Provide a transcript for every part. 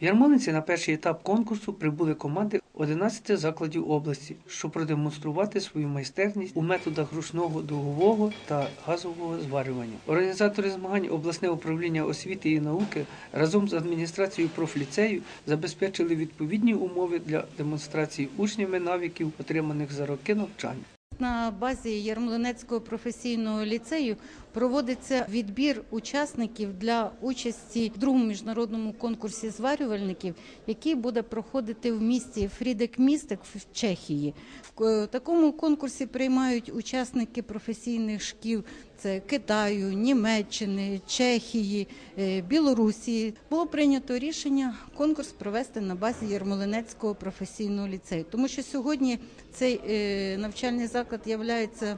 В Ярмолинці на перший етап конкурсу прибули команди 11 закладів області, щоб продемонструвати свою майстерність у методах ручного дугового та газового зварювання. Організатори змагань обласне управління освіти і науки разом з адміністрацією профліцею забезпечили відповідні умови для демонстрації учнями навиків, отриманих за роки навчання. На базі Ярмолинецького професійного ліцею проводиться відбір учасників для участі в другому міжнародному конкурсі зварювальників, який буде проходити в місті Фрідек Містик в Чехії. В е, такому конкурсі приймають учасники професійних шкіл. Це Китаю, Німеччини, Чехії, е, Білорусі. Було прийнято рішення конкурс провести на базі Ярмолинецького професійного ліцею, тому що сьогодні цей е, навчальний заклад є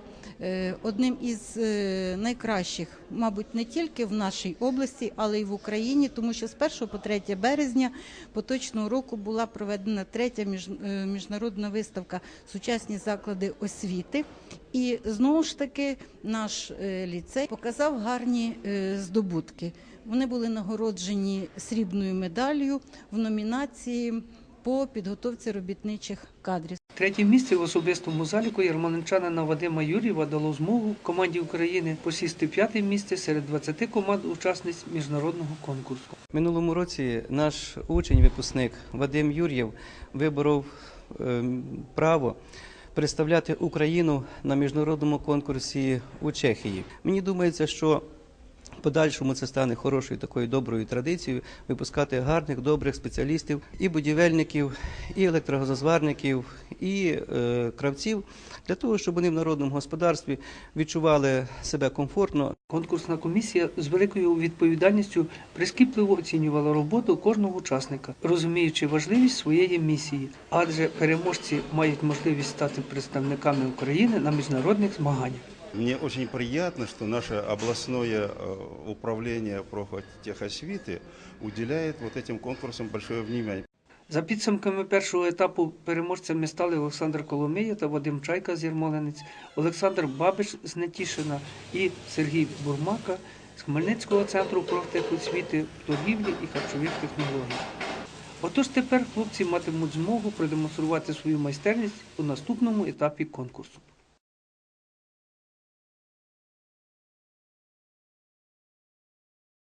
одним із е, найкращих, мабуть, не тільки в нашій області, але й в Україні, тому що з 1 по 3 березня поточного року була проведена третя е, міжнародна виставка Сучасні заклади освіти. І знову ж таки наш е, ліцей показав гарні е, здобутки. Вони були нагороджені срібною медаллю в номінації по підготовці робітничих кадрів. Третє місце в особистому заліку ярмолинчанина Вадима Юрєва дало змогу команді України посісти п'яте місце серед 20 команд учасниць міжнародного конкурсу. Минулому році наш учень, випускник Вадим Юр'єв виборов ем, право представляти Україну на міжнародному конкурсі у Чехії. Мені думається, що подальшому це стане хорошою такою доброю традицією випускати гарних, добрих спеціалістів і будівельників, і електрогазозварників, і е, кравців для того, щоб вони в народному господарстві відчували себе комфортно, Конкурсна комісія з великою відповідальністю прискіпливо оцінювала роботу кожного учасника, розуміючи важливість своєї місії, адже переможці мають можливість стати представниками України на міжнародних змаганнях. Мне очень приятно, что наше областное э, управление профтехосвиты уделяет вот этим конкурсам большое внимание. За підсумками першого етапу переможцями стали Олександр Коломия та Вадим Чайка з Ярмолинець, Олександр Бабич з Нетішина і Сергій Бурмака з Хмельницького центру профтехосвіти, торгівлі і харчових технологій. Отож тепер хлопці матимуть змогу продемонструвати свою майстерність у наступному етапі конкурсу.